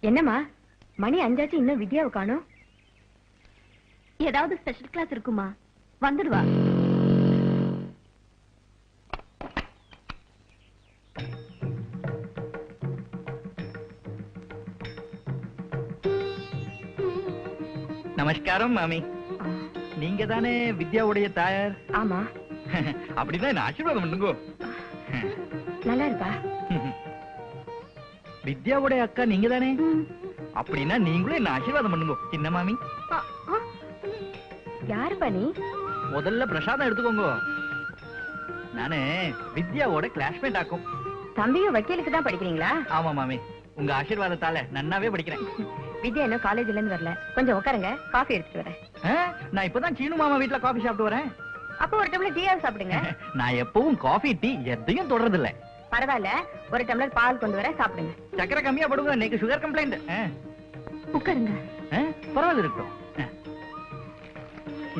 என்னம்மா? மணி அஞ்சாச்சு இன்னும் வித்யாவை காணோம். ஏதாவது ஸ்பெஷல் கிளாஸ் இருக்குமா? வந்துடுவா. நமஸ்காரம் மாமி. நீங்க தானே வித்யாவுடைய தாயார்? ஆமா. அப்படிதான் என்ன ஆசீர்வாதம் பண்ணுங்க. நல்லா இருப்பா வித்யாவுடைய அக்கா நீங்க தானே அப்படின்னா நீங்களும் என்ன ஆசீர்வாதம் பண்ணுங்க. சின்ன மாமி? யாருப்பா நீ? முதல்ல பிரசாதம் எடுத்துக்கோங்க. நானு வித்யாவோட கிளாஸ்மேட் ஆக்கும். தம்பியும் வக்கீலுக்கு தான் படிக்கிறீங்களா? ஆமா மாமி. உங்க ஆசீர்வாதத்தால நன்னாவே படிக்கிறேன். வித்யா இன்னும் காலேஜ்ல இருந்து வரல. கொஞ்சம் உட்காருங்க காஃபி எடுத்துட்டு வரேன். நான் இப்பதான் சீனு மாமா வீட்ல காபி சாப்பிட்டு வரேன். அப்போ ஒரு டம்ளர் டீயாவது சாப்பிடுங்க. நான் எப்பவும் காஃபி டீ எதையும் தொடறது இல்ல பரவாயில்ல. ஒரு டம்ளர் பால் கொண்டு வர சாப்பிடுங்க. சக்கரை கம்மியா படுங்க. இன்னைக்கு சுகர் கம்ப்ளைண்ட் உட்காருங்க. பரவாயில்ல இருக்கட்டும்.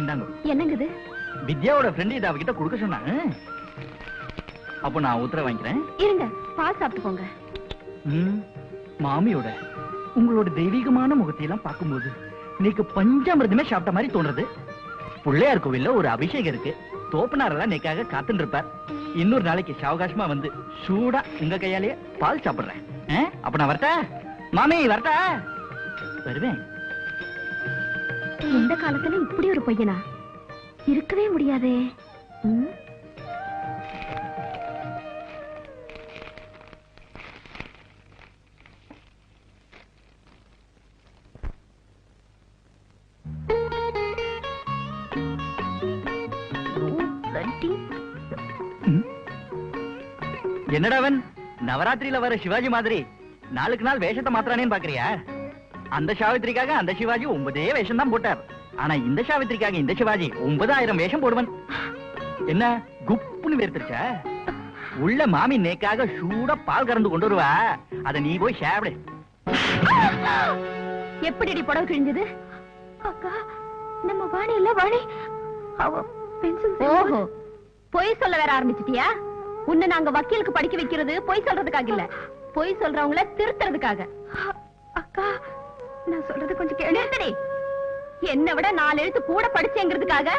இந்தாங்க. என்னங்க இது வித்யாவோட ஃப்ரெண்ட் இதை அவகிட்ட கொடுக்க சொன்னாங்க அப்போ நான் உத்தரவு வாங்கிக்கிறேன். இருங்க பால் சாப்பிட்டு போங்க. மாமியோட உங்களோட தெய்வீகமான முகத்தையெல்லாம் பார்க்கும்போது இன்னைக்கு பஞ்சாமிரதமே சாப்பிட்ட மாதிரி தோணுறது பிள்ளையார் கோவில்ல ஒரு அபிஷேகம் இருக்கு. தோப்பனாரெல்லாம் நேக்காக காத்துட்டு இருப்பார். இன்னொரு நாளைக்கு சாவகாசமா வந்து சூடா உங்க கையாலேயே பால் சாப்பிடுறேன். அப்ப நான் வரட்டா? மாமி வரட்டா? வருவேன். இந்த காலத்துல இப்படி ஒரு பையனா? இருக்கவே முடியாதே. என்னடாவன் நவராத்திரியில வர சிவாஜி மாதிரி நாளுக்கு நாள் வேஷத்தை மாத்திரானேன்னு பாக்குறியா? அந்த சாவித்திரிக்காக அந்த சிவாஜி ஒன்பதே வேஷம் தான் போட்டார். ஆனா இந்த சாவித்திரிக்காக இந்த சிவாஜி ஒன்பதாயிரம் வேஷம் போடுவன். என்ன குப்புன்னு வேர்த்துருச்சா? உள்ள மாமி நேக்காக சூடா பால் கறந்து கொண்டு வருவா. அத நீ போய் சாப்பிடு. எப்படி புடவை கிழிஞ்சது? அக்கா நம்ம வாணி இல்ல வாணி. அவ பென்சில் ஓஹோ. பொய் சொல்ல வேற ஆரம்பிச்சிட்டியா? உன்னை நாங்க வக்கீலுக்கு படிக்க வைக்கிறது பொய் சொல்றதுக்காக இல்ல. பொய் சொல்றவங்கள திருத்துறதுக்காக. அக்கா நான் சொல்றது கொஞ்சம் கேளு. என்னை விட நாலு எழுத்து கூட படிச்சேங்கிறதுக்காக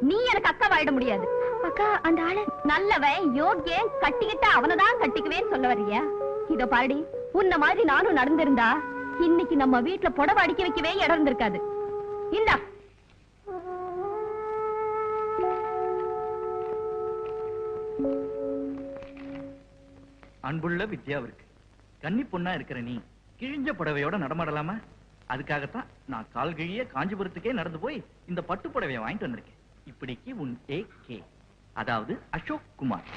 நீ எனக்கு அக்கா வாயிட முடியாது. அக்கா அந்த ஆளு. நல்லவன் யோக்கியன் கட்டிக்கிட்ட அவனதான் கட்டிக்குவேன்னு சொல்ல வர்றியா இதோ பாருடி உன்ன மாதிரி நானும் நடந்திருந்தா இன்னைக்கு நம்ம வீட்ல புடவை அடிக்க வைக்கவே இடம் இருந்திருக்காது. இந்தா. அன்புள்ள வித்யாவிற்கு. கன்னி பொண்ணா இருக்கிற நீ கிழிஞ்ச புடவையோட நடமாடலாமா? அதுக்காகத்தான் நான் கால் கிழிய காஞ்சிபுரத்துக்கே நடந்து போய் இந்த பட்டு புடவையை வாங்கிட்டு வந்திருக்கேன். இப்படிக்கு உன் ஏ கே அதாவது அசோக் குமார்.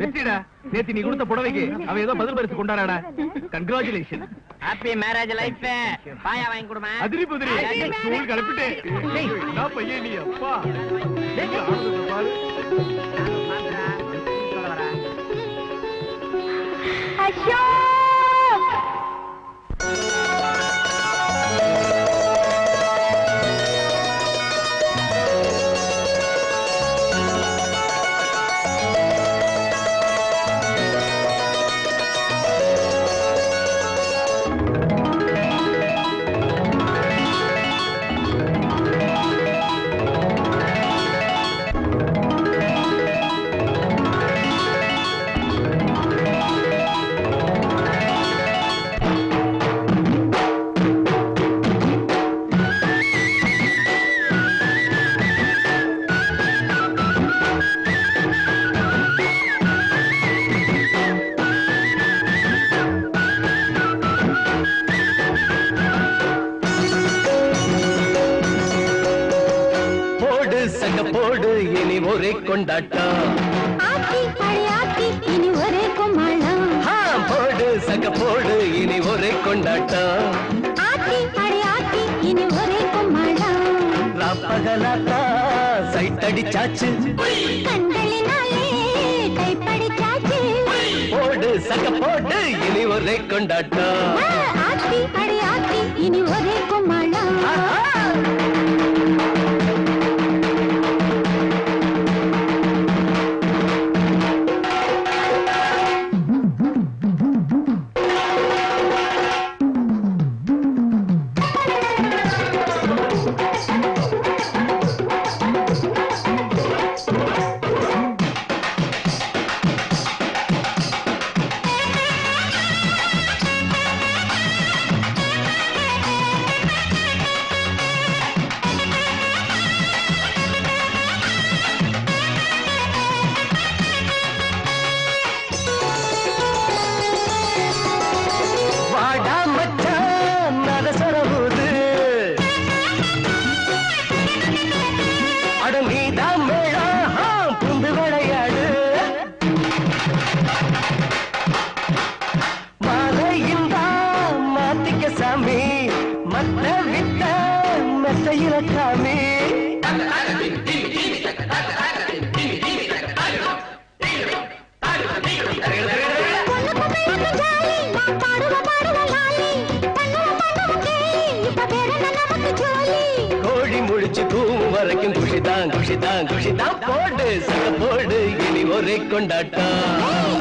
வெற்றிடா. நேத்து நீ கொடுத்த புடவைக்கு அவன் ஏதோ பதில் பரிசு கொண்டாடாடா. கங்க்ராச்சுலேஷன் ஹாப்பி மேரேஜ் லைஃப் பாயா வாங்கி கொடுமா. அதிரி புதிரி. ஸ்கூல் கிளப்பிட்டேன் என்ன பையன் நீ அப்பா? ஆனந்தத்தை ஒரே கொண்டாட்டம். ஆத்தி இனி ஒரே ஆ, போடு சக போடு இனி ஒரே கொண்டாட்டம். ஆத்தி இனி ஒரே கும்மாளம் ராப்பகலாத்தா சைட் அடிச்சாச்சு கண்களினாலே கைப்படிச்சாச்சு. போடு சக போடு இனி ஒரே கொண்டாட்டம். ஆத்தி பழையாத்தி இனி ஒரே கும்மாளம் குஷிதான் குஷிதான் போடு சங்க போடு இனி ஒரே கொண்டாட்டம். ஏய்,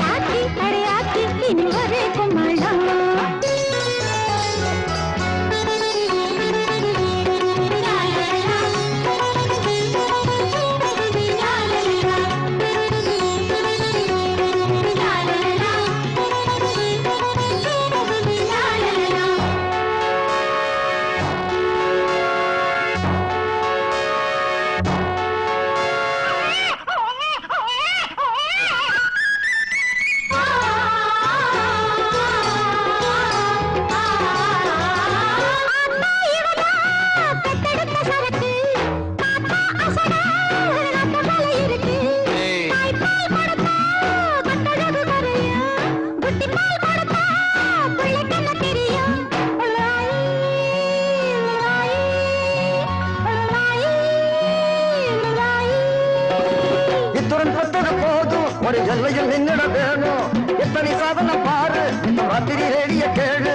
இத்துடன் பத்தது போதும். ஒரு எல்லையில் நின்னிட வேணும். எத்தனை சாதனை பாரு ராத்திரி ரேடிய கேளு.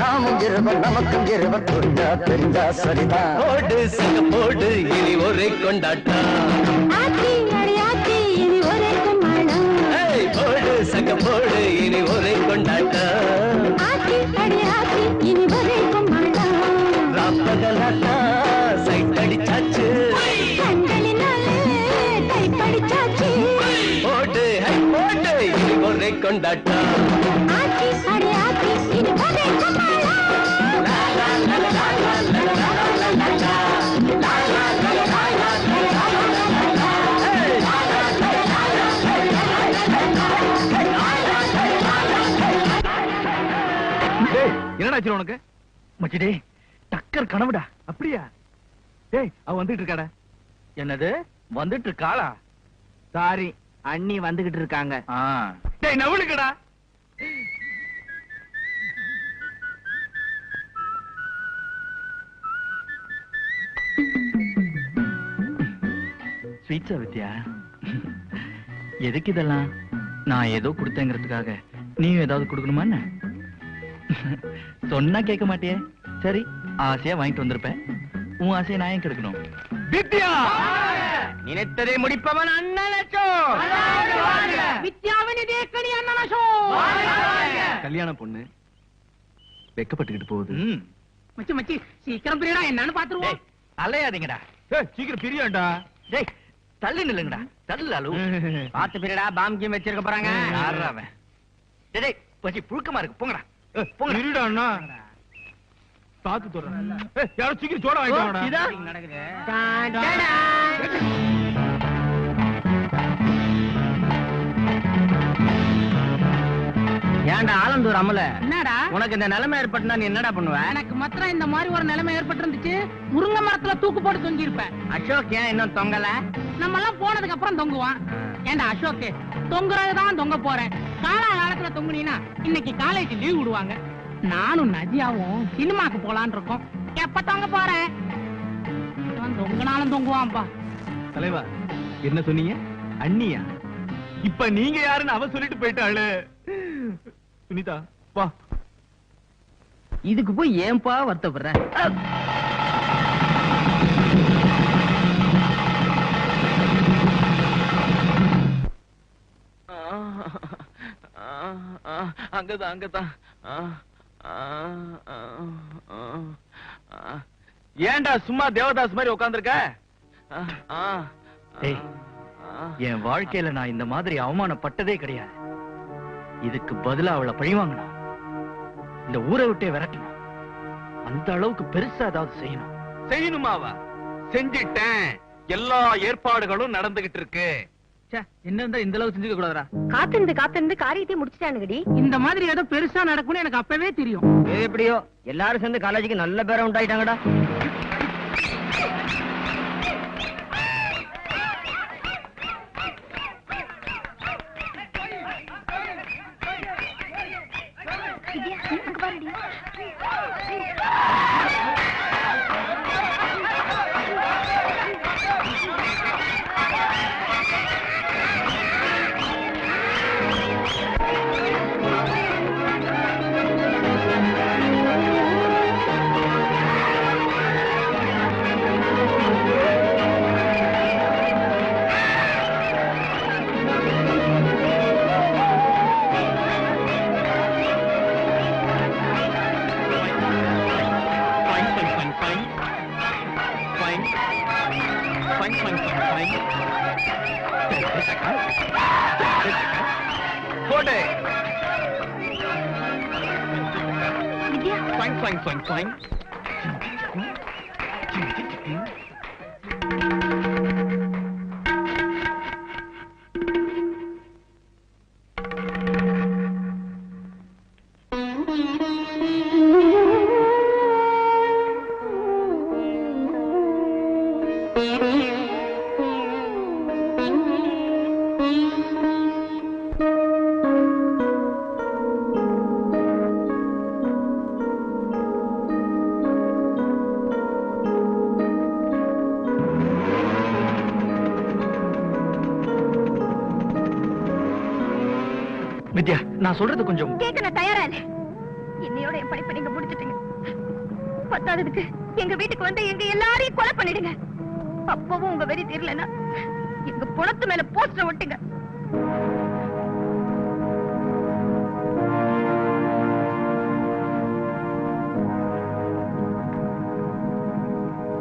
நாமும் இருவர் நமக்கும் இருவர் புரிஞ்சா தெரிஞ்சா சரிதான். போடு சக போடு இனி ஒரே கொண்டாட்டம். ஏய், போடு சக போடு இனி ஒரே கொண்டாட்டம். ராப்பகலாட்டா சைட் டேய் என்னடாச்சு உனக்கு? மச்சிடே டக்கர் கனவுடா. அப்படியா? டேய் அவ வந்துட்டு இருக்காடா. என்னது? வந்துட்டு இருக்காளா? சாரி அண்ணி வந்துகிட்டு இருக்காங்க. ஆ. டேய் நவளுக்கடா. ஸ்வீட்ஸா வித்யா? எதுக்கு இதெல்லாம்? நான் ஏதோ கொடுத்தேங்கிறதுக்காக. நீயும் ஏதாவது கொடுக்கணுமா என்ன? சொன்னா கேட்க மாட்டியே. சரி ஆசையா வாங்கிட்டு வந்திருப்பேன். உன் ஆசையை நான் ஏன் கெடுக்கணும்? வித்யா! நினைத்ததை முடிப்பவன் அண்ணலச்சோ வித்யாவின் தேக்கடி அண்ணலச்சோ கல்யாண பொண்ணு வெக்கப்பட்டுக்கிட்டு போகுது. ம். மச்சி மச்சி சீக்கிரம் பிரியடா என்னன்னு பாத்துருவோம். அலையாதீங்கடா. ஏய் சீக்கிரம் பிரியாண்டா. டேய் தள்ளி நில்லுங்கடா. தள்ளு அலு. பாத்து பிரியடா பாம் கேம் வச்சிருக்க போறாங்க. யார்றா அவன்? டேய், டேய் பசி புழுக்கமா இருக்கு. போங்கடா. போங்கடா. பாத்து யாரும் சீக்கிரம் சோடா வாங்கிட்டு வாடா. இதா? நடக்குது. ஏன்டா ஆலந்தூர் அமல? என்னடா? உனக்கு இந்த நிலைமை ஏற்பட்டுனா நீ என்னடா பண்ணுவ? எனக்கு மாத்திரம் இந்த மாதிரி ஒரு நிலைமை ஏற்பட்டு இருந்துச்சு முருங்கை மரத்துல தூக்கு போட்டு தொங்கி இருப்பேன் அசோக் ஏன் இன்னும் தொங்கல? நம்ம எல்லாம் போனதுக்கு அப்புறம் தொங்குவான் ஏன்டா அசோக் தொங்குறதுதான் தொங்க போறேன். காலா காலத்துல தொங்குனீனா இன்னைக்கு காலேஜ் லீவ் விடுவாங்க. நானும் நதியாவும் சினிமாக்கு போலான்னு இருக்கோம். எப்ப தொங்க போறேன் இவன் தொங்குனாலும் தொங்குவான்பா தலைவா என்ன சொன்னீங்க? அண்ணியா? இப்ப நீங்க யாருன்னு அவ சொல்லிட்டு போயிட்டாளு. சுனிதா வா. இதுக்கு போய் ஏன்பா வருத்தப்படுற? அங்கதான் அங்கதான். ஏன்டா சும்மா தேவதாஸ் மாதிரி உட்கார்ந்திருக்க? டேய், என் வாழ்க்கையில நான் இந்த மாதிரி அவமானப்பட்டதே கிடையாது. இதுக்கு பதிலா அவளை பழிவாங்கணும் இந்த ஊரை விட்டே விரட்டணும். அந்த அளவுக்கு பெருசா ஏதாவது செய்யணும். செய்யணுமாவா? செஞ்சிட்டேன். எல்லா ஏற்பாடுகளும் நடந்துகிட்டு இருக்கு. என்ன இருந்தா இந்த அளவுக்கு செஞ்சுக்க கூடாதா காத்திருந்து காத்திருந்து காரியத்தை முடிச்சிட்டானுங்கடி. இந்த மாதிரி ஏதோ பெருசா நடக்கும்னு எனக்கு அப்பவே தெரியும். எப்படியோ எல்லாரும் சேர்ந்து காலேஜுக்கு நல்ல பேரை உண்டாயிட்டாங்கடா. போடு வித்யா Swing, swing, swing, swing. வித்யா நான் சொல்றது கொஞ்சம் கேட்க நான் தயாரா இல்ல. என்னையோட என் படிப்பை நீங்க முடிச்சிட்டீங்க. பத்தாததுக்கு எங்க வீட்டுக்கு வந்து எங்க எல்லாரையும் கொலை பண்ணிடுங்க. அப்பவும் உங்க வெறி தீரலன்னா எங்க புலத்து மேல போஸ்டர் ஒட்டுங்க.